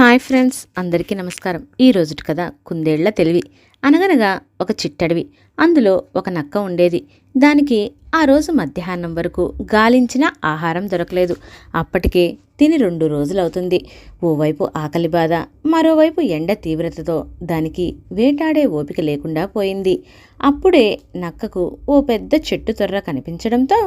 Hi friends అందరికీ నమస్కారం. ఈ రోజుటి కథ కుందేళ్ళ తెలివి. అనగనగా ఒక చిట్టడివి. అందులో ఒక నక్క ఉండేది. దానికి ఆ రోజు మధ్యాహ్నం వరకు గాలించిన ఆహారం దొరకలేదు. అప్పటికే తిని రెండు రోజులవుతుంది. ఓవైపు ఆకలి బాధ మరోవైపు ఎండ తీవ్రతతో దానికి వేటాడే ఓపిక లేకుండా పోయింది. అప్పుడే నక్కకు ఓ పెద్ద చెట్టు తొర్ర కనిపించడంతో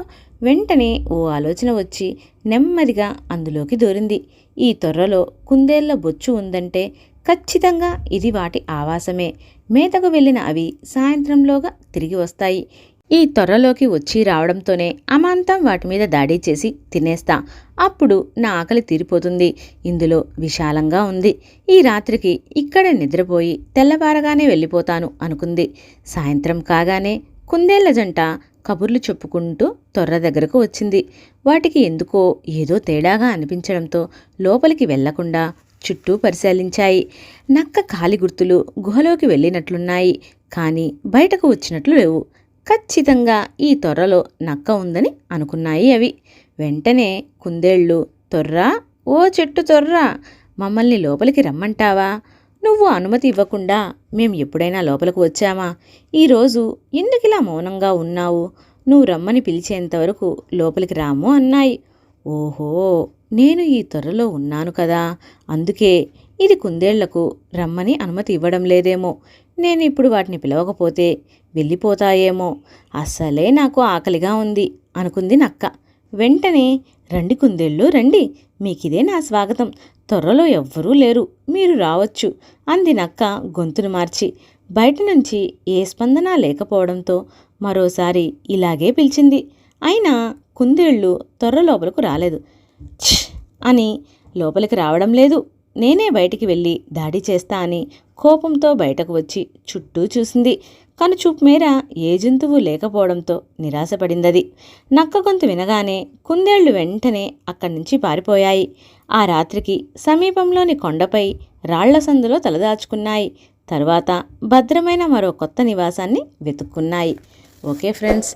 వెంటనే ఓ ఆలోచన వచ్చి నెమ్మదిగా అందులోకి దూరింది. ఈ తొర్రలో కుందేళ్ళ బొచ్చు ఉందంటే ఖచ్చితంగా ఇది వాటి ఆవాసమే. మేతకు వెళ్ళిన అవి సాయంత్రంలోగా తిరిగి వస్తాయి. ఈ త్వరలోకి వచ్చి రావడంతోనే అమాంతం వాటి మీద దాడి చేసి తినేస్తా. అప్పుడు నా ఆకలి తీరిపోతుంది. ఇందులో విశాలంగా ఉంది. ఈ రాత్రికి ఇక్కడే నిద్రపోయి తెల్లవారగానే వెళ్ళిపోతాను అనుకుంది. సాయంత్రం కాగానే కుందేళ్ళ జంట కబుర్లు చెప్పుకుంటూ తొర్ర దగ్గరకు వచ్చింది. వాటికి ఎందుకో ఏదో తేడాగా అనిపించడంతో లోపలికి వెళ్ళకుండా చుట్టూ పరిశీలించాయి. నక్క కాలి గుర్తులు గుహలోకి వెళ్ళినట్లున్నాయి. కానీ బయటకు వచ్చినట్లు లేవు. ఖచ్చితంగా ఈ తొర్రలో నక్క ఉందని అనుకున్నాయి అవి. వెంటనే కుందేళ్ళు తొర్రా ఓ చెట్టు తొర్రా మమ్మల్ని లోపలికి రమ్మంటావా? నువ్వు అనుమతి ఇవ్వకుండా మేము ఎప్పుడైనా లోపలికి వచ్చామా? ఈరోజు ఎందుకిలా మౌనంగా ఉన్నావు? నువ్వు రమ్మని పిలిచేంతవరకు లోపలికి రాము అన్నాయి. ఓహో నేను ఈ త్వరలో ఉన్నాను కదా. అందుకే ఇది కుందేళ్ళకు రమ్మని అనుమతి ఇవ్వడం లేదేమో. నేను ఇప్పుడు వాటిని పిలవకపోతే వెళ్ళిపోతాయేమో. అస్సలే నాకు ఆకలిగా ఉంది అనుకుంది నక్క. వెంటనే రండి కుందేళ్ళు రండి. మీకిదే నా స్వాగతం. త్వరలో ఎవ్వరూ లేరు. మీరు రావచ్చు. అంది నక్క గొంతును మార్చి. బయట నుంచి ఏ స్పందన లేకపోవడంతో మరోసారి ఇలాగే పిలిచింది. అయినా కుందేళ్ళు త్వర లోపలకు రాలేదు. ఛ్! అని లోపలికి రావడం లేదు. నేనే బయటికి వెళ్ళి దాడి చేస్తా అని కోపంతో బయటకు వచ్చి చుట్టూ చూసింది. కనుచూపు మేర ఏ జంతువు లేకపోవడంతో నిరాశపడిందది. నక్క గొంతు వినగానే కుందేళ్ళు వెంటనే అక్కడి నుంచి పారిపోయాయి. ఆ రాత్రికి సమీపంలోని కొండపై రాళ్ళ సందులో తలదాచుకున్నాయి. తర్వాత భద్రమైన మరో కొత్త నివాసాన్ని వెతుక్కున్నాయి. Okay friends